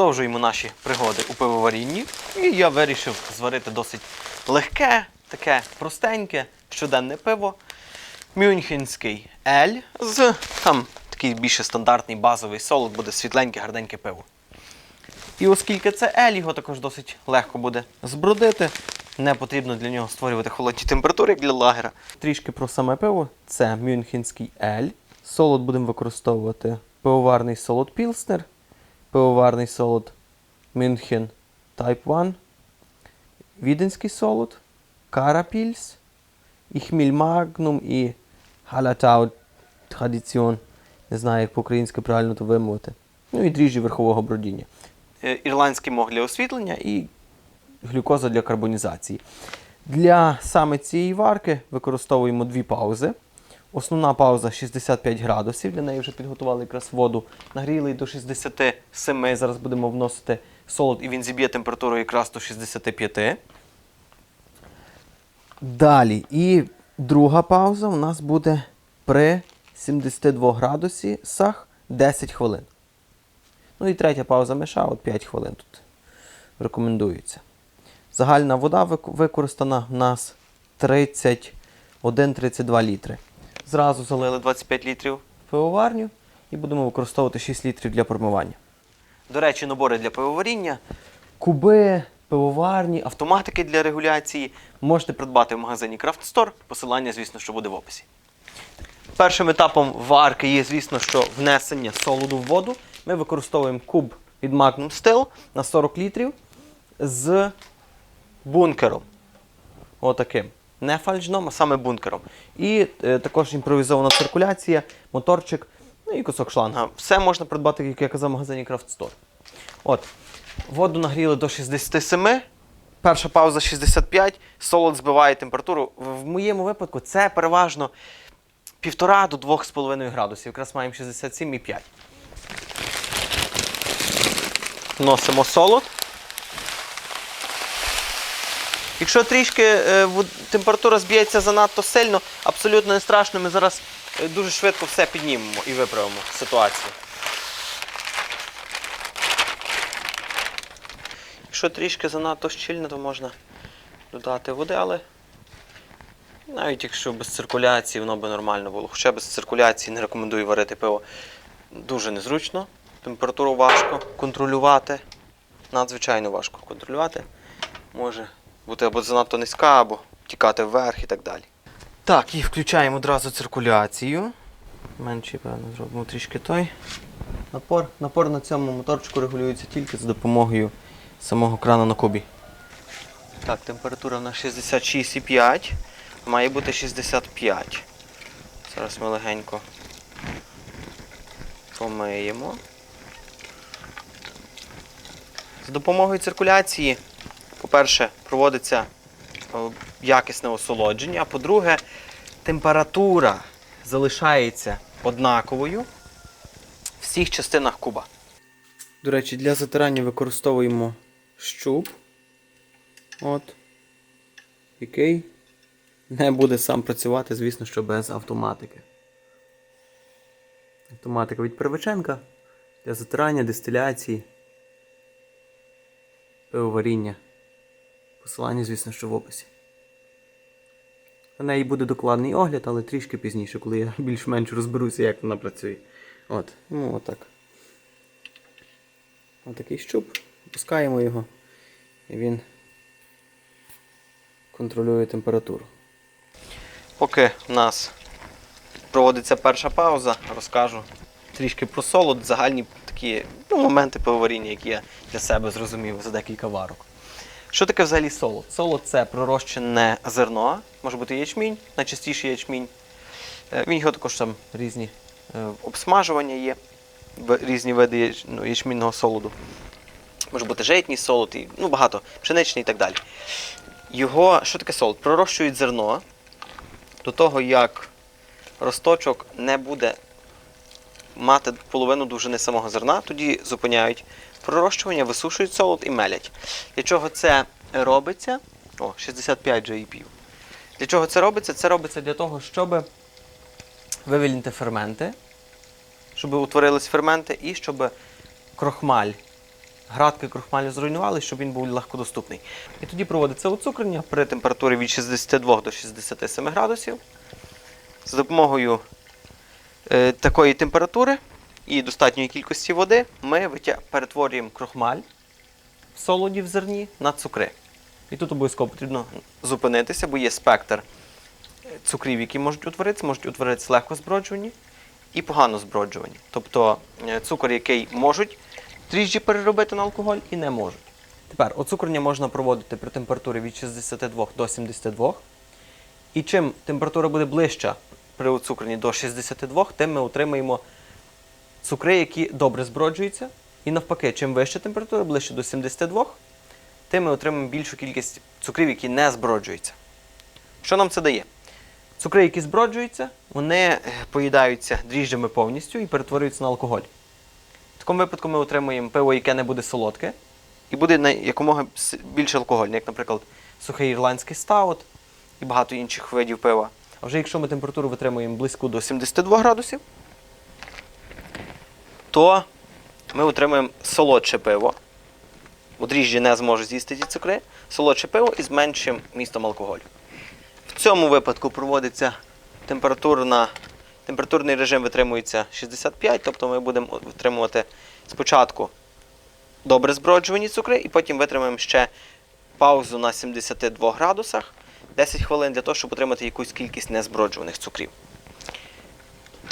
Продовжуємо наші пригоди у пивоварінні. І я вирішив зварити досить легке, таке простеньке, щоденне пиво. Мюнхенський ель з там такий більше стандартний базовий солод, буде світленьке, гарненьке пиво. І оскільки це ель, його також досить легко буде збродити. Не потрібно для нього створювати холодні температури, як для лагера. Трішки про саме пиво. Це Мюнхенський ель. Солод будемо використовувати пивоварний солод Пілснер, пивоварний солод Мюнхен Type 1, Віденський солод, Карапільс, і Хміль Магнум, і Галатау Традиціон. Не знаю, як по-українськи правильно то вимовити. Ну і дріжджі верхового бродіння. Е, Ірландський мох для освітлення і глюкоза для карбонізації. Для саме цієї варки використовуємо дві паузи. Основна пауза 65 градусів. Для неї вже підготували якраз воду. Нагріли до 67. Зараз будемо вносити солод, і він зіб'є температуру якраз до 65. Далі. І друга пауза у нас буде при 72 градусах 10 хвилин. Ну і третя пауза миша, от 5 хвилин тут рекомендується. Загальна вода використана в нас 31-32 літри. Зразу залили 25 літрів пивоварню і будемо використовувати 6 літрів для промивання. До речі, набори для пивоваріння, куби, пивоварні, автоматики для регуляції можете придбати в магазині Craft Store. Посилання, звісно, що буде в описі. Першим етапом варки є, звісно, що внесення солоду в воду. Ми використовуємо куб від Magnum Steel на 40 літрів з бункером. Отаким. Не фальшном, а саме бункером. І е, також імпровізована циркуляція, моторчик, ну і кусок шланга. Все можна придбати, як я казав, в магазині Craft Store. От. Воду нагріли до 67. Перша пауза 65, солод збиває температуру. В моєму випадку це переважно 1,5 до 2,5 градусів. Якраз маємо 67,5. Вносимо солод. Якщо трішки е, температура зб'ється занадто сильно, абсолютно не страшно, ми зараз е, дуже швидко все піднімемо і виправимо ситуацію. Якщо трішки занадто щільно, то можна додати води, але навіть якщо без циркуляції, воно би нормально було. Хоча без циркуляції не рекомендую варити пиво. Дуже незручно. Температуру важко контролювати. Надзвичайно важко контролювати. Може бути або занадто низька, або тікати вверх і так далі. Так, і включаємо одразу циркуляцію. Менший, певно, зробимо трішки той. Напор, напор на цьому моторчику регулюється тільки за допомогою самого крана на кубі. Так, температура в нас 66,5. Має бути 65. Зараз ми легенько помиємо. За допомогою циркуляції, по-перше, проводиться е, якісне охолодження, а по-друге, температура залишається однаковою в всіх частинах куба. До речі, для затирання використовуємо щуп. От. Який не буде сам працювати, звісно, що без автоматики. Автоматика від Первиченка для затирання, дистиляції, пивоваріння. Посилання, звісно, що в описі. На неї буде докладний огляд, але трішки пізніше, коли я більш-менш розберуся, як вона працює. От, ну отак. Отакий щуп. Пускаємо його, і він контролює температуру. Поки в нас проводиться перша пауза, розкажу трішки про солод, загальні такі ну, моменти пивоваріння, які я для себе зрозумів за декілька варок. Що таке взагалі солод? Солод це пророщене зерно, може бути ячмінь, найчастіше ячмінь. Е, Він його також там різні е, обсмажування є, різні види ну, ячмінного солоду. Може бути житній солод, і, ну багато, пшеничний і так далі. Його, що таке солод? Пророщують зерно до того, як росточок не буде мати половину довжини самого зерна, тоді зупиняють пророщування, висушують солод і мелять. Для чого це робиться? О, 65 вже і пів. Для чого це робиться? Це робиться для того, щоб вивільнити ферменти, щоб утворились ферменти, і щоб крохмаль градки крохмалю зруйнували, щоб він був легкодоступний. І тоді проводиться оцукрення при температурі від 62 до 67 градусів. За допомогою е, такої температури і достатньої кількості води ми перетворюємо крохмаль в солоді в зерні на цукри. І тут обов'язково потрібно зупинитися, бо є спектр цукрів, які можуть утворитися, можуть утворитися легко зброджувані і погано зброджувані. Тобто е, цукор, який можуть дріжджі переробити на алкоголь і не можуть. Тепер оцукрення можна проводити при температурі від 62 до 72. І чим температура буде ближча при оцукренні до 62, тим ми отримаємо цукри, які добре зброджуються. І навпаки, чим вища температура, ближче до 72, тим ми отримаємо більшу кількість цукрів, які не зброджуються. Що нам це дає? Цукри, які зброджуються, вони е, поїдаються дріжджами повністю і перетворюються на алкоголь. В такому випадку ми отримуємо пиво, яке не буде солодке, і буде на якомога більше алкогольне, як, наприклад, сухий ірландський стаут і багато інших видів пива. А вже якщо ми температуру витримуємо близько до 72 градусів, то ми отримуємо солодше пиво. Дріжджі не зможуть з'їсти ці цукри, солодше пиво із меншим містом алкоголю. В цьому випадку проводиться температурна, температурний режим витримується 65, тобто ми будемо витримувати спочатку добре зброджувані цукри, і потім витримаємо ще паузу на 72 градусах 10 хвилин для того, щоб отримати якусь кількість незброджуваних цукрів.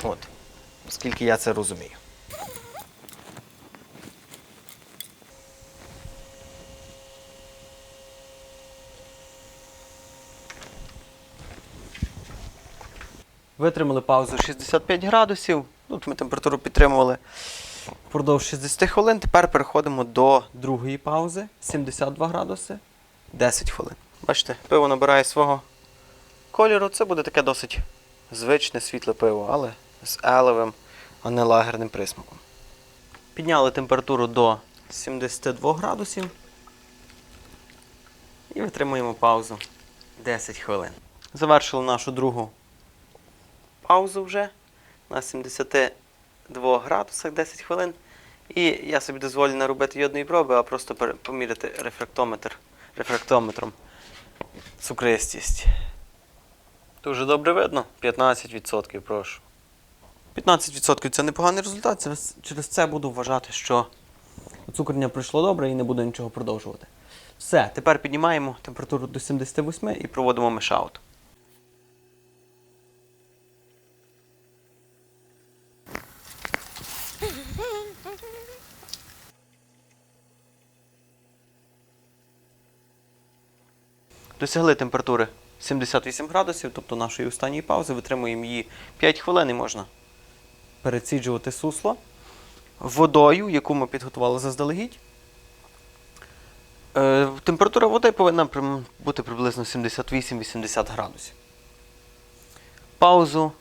От, оскільки я це розумію. Витримали паузу 65 градусів. Тут ми температуру підтримували впродовж 60 хвилин. Тепер переходимо до другої паузи 72 градуси 10 хвилин. Бачите, пиво набирає свого кольору. Це буде таке досить звичне світле пиво, але з елевим, а не лагерним присмаком. Підняли температуру до 72 градусів і витримуємо паузу 10 хвилин. Завершили нашу другу паузу вже на 72 градусах 10 хвилин. І я собі дозволю не робити йодної проби, а просто поміряти рефрактометр, рефрактометром цукристість. Дуже добре видно. 15%, прошу. 15% це непоганий результат. Через, це буду вважати, що цукрення пройшло добре і не буду нічого продовжувати. Все, тепер піднімаємо температуру до 78 і проводимо мешаут. Досягли температури 78 градусів, тобто нашої останньої паузи, витримуємо її 5 хвилин і можна переціджувати сусло водою, яку ми підготували заздалегідь. Е, температура води повинна бути приблизно 78-80 градусів. Паузу,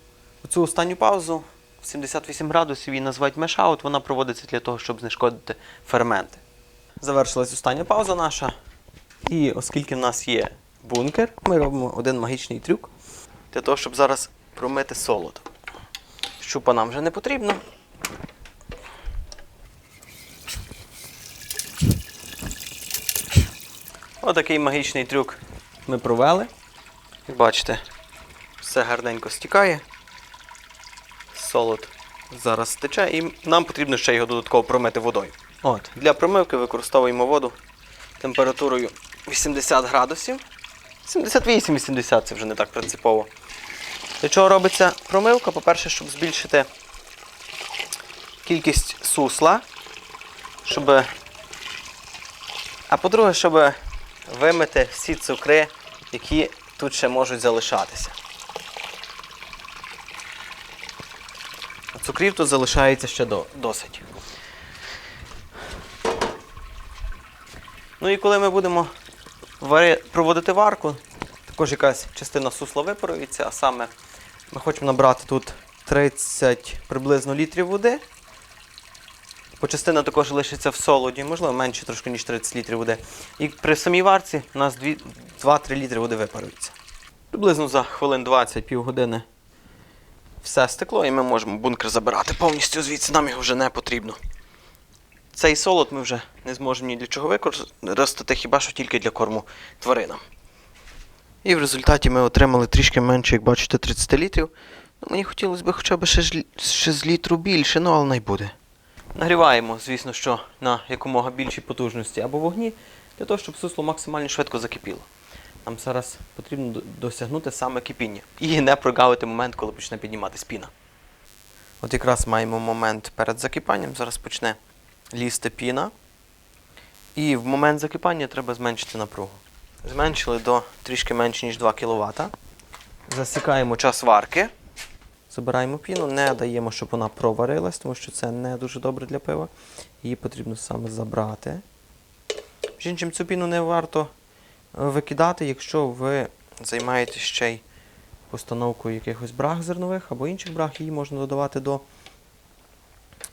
цю останню паузу 78 градусів її називають мешаут, вона проводиться для того, щоб знешкодити ферменти. Завершилась остання пауза наша. І оскільки в нас є бункер, ми робимо один магічний трюк для того, щоб зараз промити солод. Щупа нам вже не потрібно. Отакий магічний трюк ми провели. Бачите, все гарненько стікає. Солод зараз стече, і нам потрібно ще його додатково промити водою. От, для промивки використовуємо воду температурою 80 градусів. 78-80 це вже не так принципово. Для чого робиться промивка? По-перше, щоб збільшити кількість сусла, щоб... а по-друге, щоб вимити всі цукри, які тут ще можуть залишатися. Цукрів тут залишається ще досить. Ну і коли ми будемо проводити варку, також якась частина сусла випарується, а саме ми хочемо набрати тут 30 приблизно літрів води. Бо частина також лишиться в солоді, можливо, менше трошки, ніж 30 літрів води. І при самій варці у нас 2-3 літри води випарується. Приблизно за хвилин 20 півгодини все стекло, і ми можемо бункер забирати повністю звідси, нам його вже не потрібно. цей солод ми вже не зможемо ні для чого використати, хіба що тільки для корму тваринам. І в результаті ми отримали трішки менше, як бачите, 30 літрів. Ну, мені хотілося б хоча б ще, ж ще з літру більше, ну але не буде. Нагріваємо, звісно, що на якомога більшій потужності або вогні, для того, щоб сусло максимально швидко закипіло. Нам зараз потрібно досягнути саме кипіння. І не прогавити момент, коли почне підніматися піна. От якраз маємо момент перед закипанням. Зараз почне лізти піна. І в момент закипання треба зменшити напругу. Зменшили до трішки менше, ніж 2 кВт. Засікаємо час варки. Забираємо піну, не даємо, щоб вона проварилась, тому що це не дуже добре для пива. Її потрібно саме забрати. Між іншим, цю піну не варто е, викидати, якщо ви займаєтесь ще й постановкою якихось браг зернових або інших браг, її можна додавати до,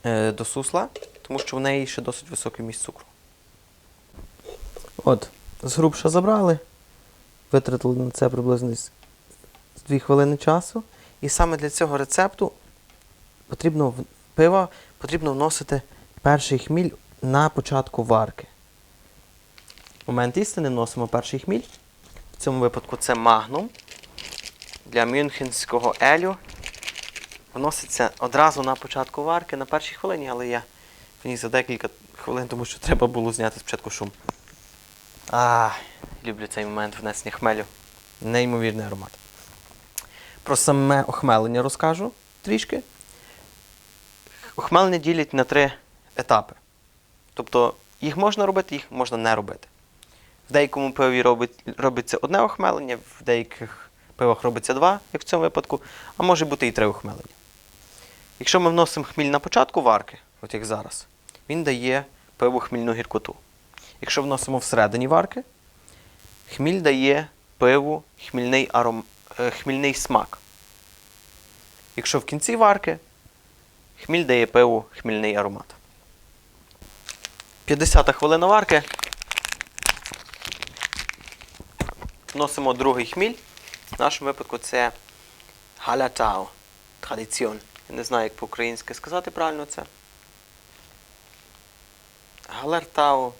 е, до сусла, тому що в неї ще досить високий міст цукру. От, з грубша забрали, витратили на це приблизно десь 2 хвилини часу. І саме для цього рецепту потрібно в пива потрібно вносити перший хміль на початку варки. Момент істини вносимо перший хміль. В цьому випадку це магнум. Для мюнхенського елю вноситься одразу на початку варки, на першій хвилині, але я вніс за декілька хвилин, тому що треба було зняти спочатку шум. А, люблю цей момент внесення хмелю. Неймовірний аромат. Про саме охмелення розкажу трішки. Охмелення ділять на три етапи. Тобто їх можна робити, їх можна не робити. В деякому пиві робить, робиться одне охмелення, в деяких пивах робиться два, як в цьому випадку, а може бути і три охмелення. Якщо ми вносимо хміль на початку варки, от як зараз, він дає пиву хмільну гіркоту. Якщо вносимо всередині варки, хміль дає пиву хмільний, аром... е, хмільний смак. Якщо в кінці варки, хміль дає пиву хмільний аромат. 50 хвилина варки. Вносимо другий хміль. В нашому випадку це галятау. Традиціон. Я не знаю, як по-українськи сказати правильно це. Галертау,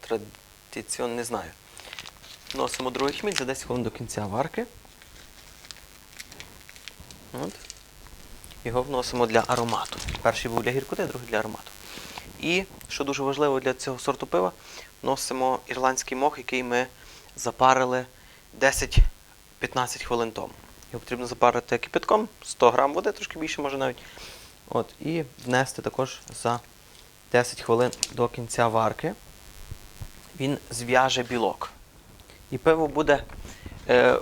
традиціон, не знаю. Вносимо другий хміль за 10 хвилин до кінця варки. От. Його вносимо для аромату. Перший був для гіркоти, другий для аромату. І, що дуже важливо для цього сорту пива, вносимо ірландський мох, який ми запарили 10-15 хвилин тому. Його потрібно запарити кипятком, 100 грам води, трошки більше може навіть. От, і внести також за 10 хвилин до кінця варки. Він зв'яже білок. І пиво буде е,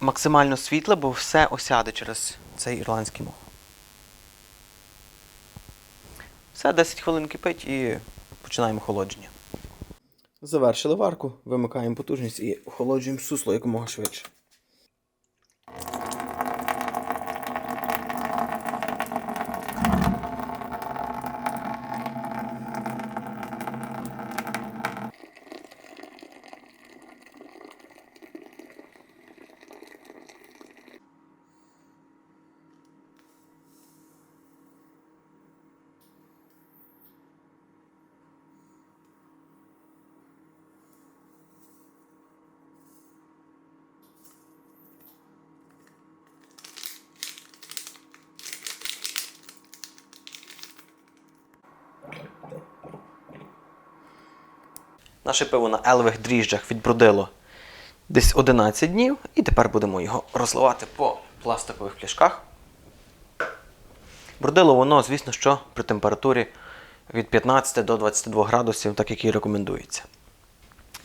максимально світле, бо все осяде через цей ірландський мох. Все, 10 хвилин кипить і починаємо охолодження. Завершили варку, вимикаємо потужність і охолоджуємо сусло якомога швидше. Наше пиво на елевих дріжджах відбродило десь 11 днів, і тепер будемо його розливати по пластикових пляшках. Бродило воно, звісно, що при температурі від 15 до 22 градусів, так як і рекомендується.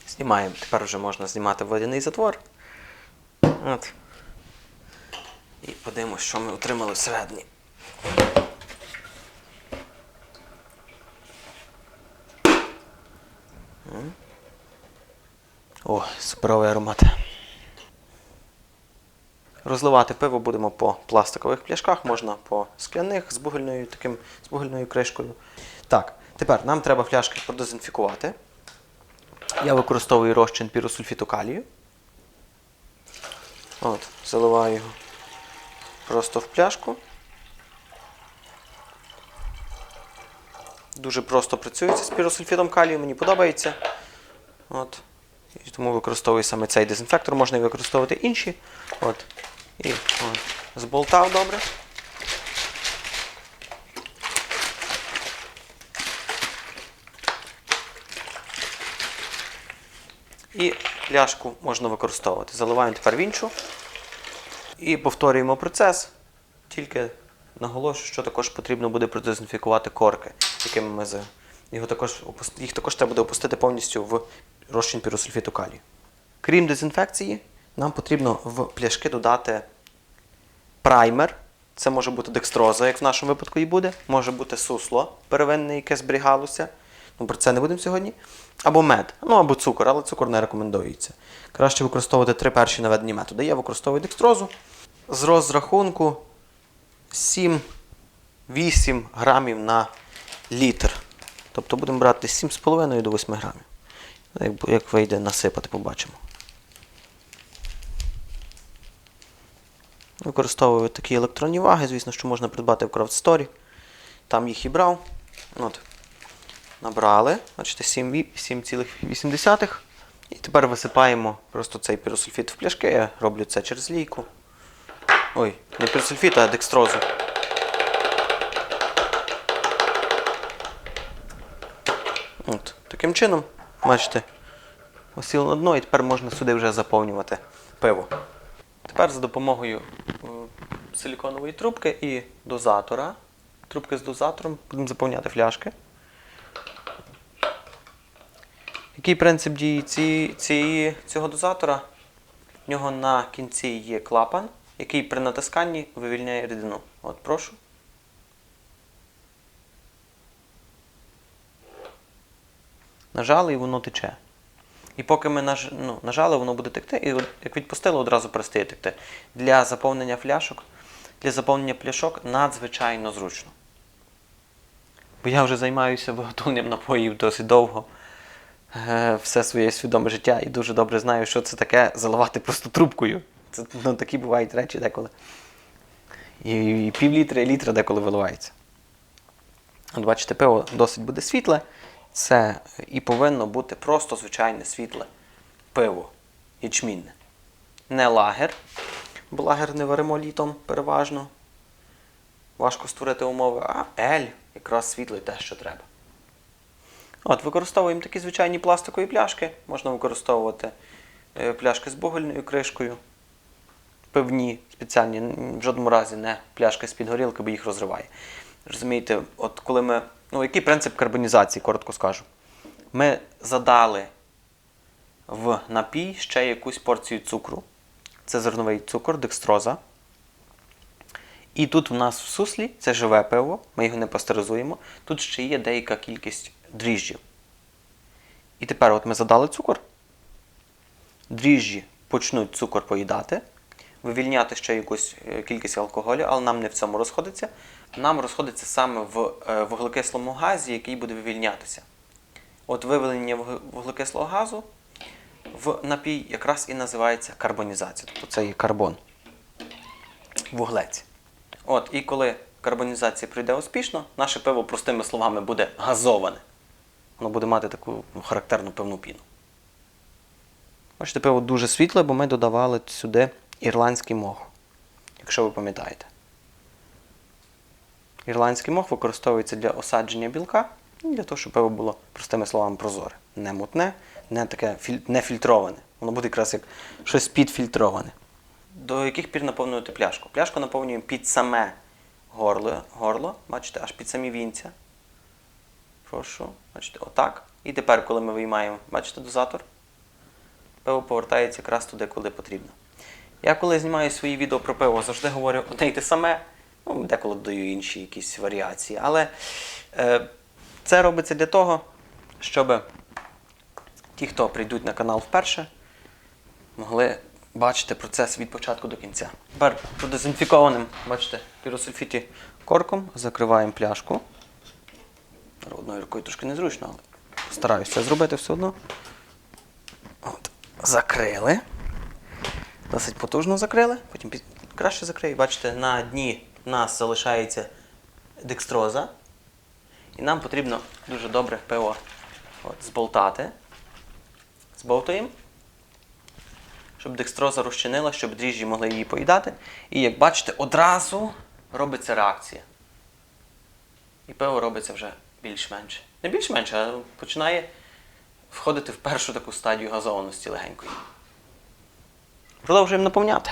Знімаємо. Тепер вже можна знімати водяний затвор. От. І подивимось, що ми отримали всередині. О, суперовий аромат. Розливати пиво будемо по пластикових пляшках, можна по скляних з бугельною, таким, з бугельною кришкою. Так, тепер нам треба пляшки продезінфікувати. Я використовую розчин піросульфіту калію. От, заливаю його просто в пляшку. Дуже просто працюється з піросульфідом калію, мені подобається. От. Тому використовую саме цей дезінфектор, можна використовувати інші. От. І от. зболтав добре. І пляшку можна використовувати. Заливаємо тепер в іншу. І повторюємо процес. Тільки наголошую, що також потрібно буде продезінфікувати корки, якими ми за... Його також, їх також треба буде опустити повністю в розчин піросульфіту калію. Крім дезінфекції, нам потрібно в пляшки додати праймер. Це може бути декстроза, як в нашому випадку і буде. Може бути сусло первинне, яке зберігалося. Ну, про це не будемо сьогодні. Або мед, ну або цукор, але цукор не рекомендується. Краще використовувати три перші наведені методи. Я використовую декстрозу з розрахунку 7-8 грамів на літр. Тобто будемо брати 7,5 до 8 грамів. Як, як вийде насипати, побачимо. Використовую такі електронні ваги, звісно, що можна придбати в Store. Там їх і брав. От. Набрали, бачите, 7,8. І тепер висипаємо просто цей піросульфіт в пляшки. Я роблю це через лійку. Ой, не піросульфіт, а декстрозу. От, таким чином, бачите, осіло на дно і тепер можна сюди вже заповнювати пиво. Тепер за допомогою е, силіконової трубки і дозатора. Трубки з дозатором будемо заповняти фляшки. Який принцип дії ці, цієї, цього дозатора? В нього на кінці є клапан, який при натисканні вивільняє рідину. От, прошу. Нажали і воно тече. І поки ми наж... ну, нажали, воно буде текти, і як відпустили, одразу перестає текти. Для заповнення фляшок, для заповнення пляшок надзвичайно зручно. Бо я вже займаюся виготовленням напоїв досить довго. Е, Все своє свідоме життя і дуже добре знаю, що це таке заливати просто трубкою. Це ну, такі бувають речі деколи. І, і пів літра, і літра деколи виливається. От бачите, пиво досить буде світле. Це і повинно бути просто звичайне світле пиво ячмінне. Не лагер, бо лагер не варимо літом переважно. Важко створити умови, а ель якраз світлий те, що треба. От, використовуємо такі звичайні пластикові пляшки. Можна використовувати е, пляшки з бугольною кришкою. Пивні, спеціальні, в жодному разі не пляшки з-під горілки, бо їх розриває. Розумієте, от коли ми. Ну, який принцип карбонізації, коротко скажу. Ми задали в напій ще якусь порцію цукру. Це зерновий цукор, декстроза. І тут у нас в суслі це живе пиво, ми його не пастеризуємо. Тут ще є деяка кількість дріжджів. І тепер от ми задали цукор. Дріжджі почнуть цукор поїдати, вивільняти ще якусь е, кількість алкоголю, але нам не в цьому розходиться. Нам розходиться саме в е, вуглекислому газі, який буде вивільнятися. От вивелення вуглекислого газу в напій якраз і називається карбонізація. Тобто це є карбон. Вуглець. От, і коли карбонізація пройде успішно, наше пиво, простими словами, буде газоване. Воно буде мати таку ну, характерну пивну піну. Бачите, пиво дуже світле, бо ми додавали сюди ірландський мох, якщо ви пам'ятаєте. Ірландський мох використовується для осадження білка для того, щоб пиво було, простими словами, прозоре. Не мутне, не таке не фільтроване. Воно буде якраз як щось підфільтроване. До яких пір наповнювати пляшку? Пляшку наповнюємо під саме горло, горло, бачите, аж під самі вінця. Прошу, бачите, отак. І тепер, коли ми виймаємо, бачите, дозатор, пиво повертається якраз туди, куди потрібно. Я коли знімаю свої відео про пиво, завжди говорю одне й те саме, ну, деколи даю інші якісь варіації. Але е, це робиться для того, щоб ті, хто прийдуть на канал вперше, могли бачити процес від початку до кінця. Тепер продезінфікованим, бачите, піросульфіті корком закриваємо пляшку. Одною рукою трошки незручно, але стараюся це зробити все одно. От, закрили. Досить потужно закрили, потім краще закрию. Бачите, на дні в нас залишається декстроза. І нам потрібно дуже добре пиво от, зболтати. Збовтуємо, щоб декстроза розчинила, щоб дріжджі могли її поїдати. І як бачите, одразу робиться реакція. І пиво робиться вже більш-менш. Не більш-менш, а починає входити в першу таку стадію газованості легенької. Продовжуємо наповняти.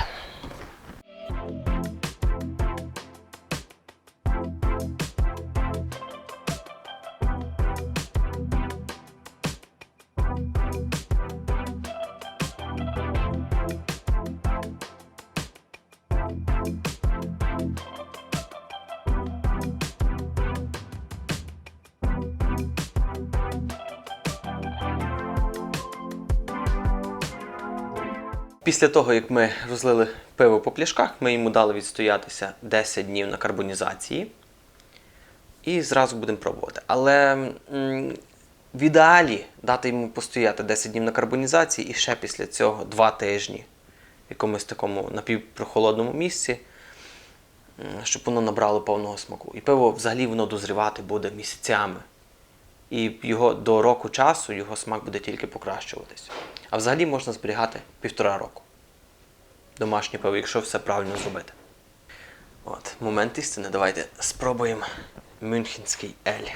Після того, як ми розлили пиво по пляшках, ми йому дали відстоятися 10 днів на карбонізації. І зразу будемо пробувати. Але в ідеалі дати йому постояти 10 днів на карбонізації і ще після цього 2 тижні в якомусь такому напівпрохолодному місці, щоб воно набрало повного смаку. І пиво взагалі воно дозрівати буде місяцями. І його до року часу його смак буде тільки покращуватись. А взагалі можна зберігати півтора року. Домашнє пиво, якщо все правильно зробити. От, момент істини. Давайте спробуємо мюнхенський ель.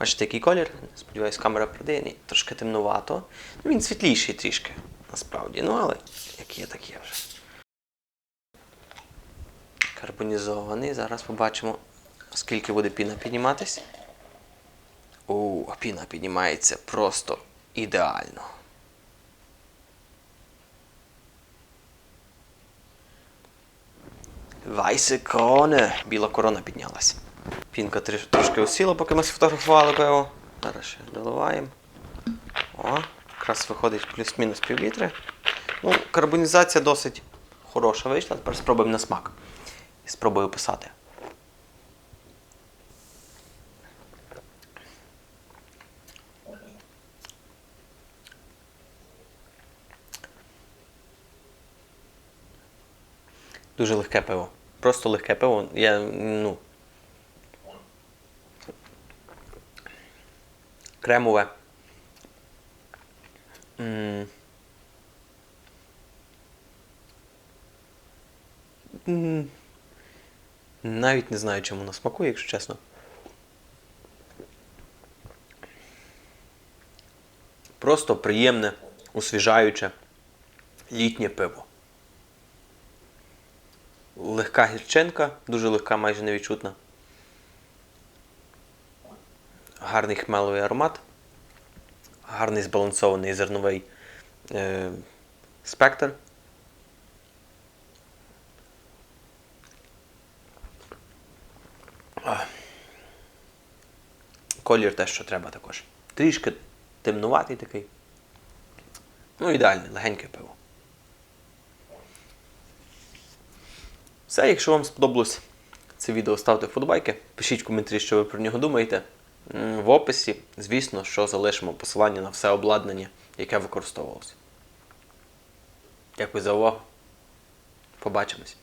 Бачите, який колір? Сподіваюсь, камера передає. Ні, трошки темнувато. Ну, він світліший трішки, насправді. Ну, але як є, так є вже. Карбонізований. Зараз побачимо, скільки буде піна підніматись. У, а піна піднімається просто ідеально. Вайсе кроне. Біла корона піднялась. Пінка триш- трошки осіла, поки ми сфотографували пиво. Зараз ще доливаємо. О, якраз виходить плюс-мінус півлітри. Ну, карбонізація досить хороша вийшла. Тепер спробуємо на смак. І спробую писати. Дуже легке пиво. Просто легке пиво. Я, ну. Кремове. М. М. Навіть не знаю, чому воно смакує, якщо чесно. Просто приємне, освіжаюче, літнє пиво. Легка гірчинка, дуже легка, майже невідчутна. Гарний хмеловий аромат. Гарний збалансований зерновий е, спектр. Колір те, що треба також. Трішки темнуватий такий. Ну, ідеальне, легеньке пиво. Все, якщо вам сподобалось це відео, ставте вподобайки, пишіть коментарі, що ви про нього думаєте. В описі, звісно, що залишимо посилання на все обладнання, яке використовувалося. Дякую за увагу. Побачимось.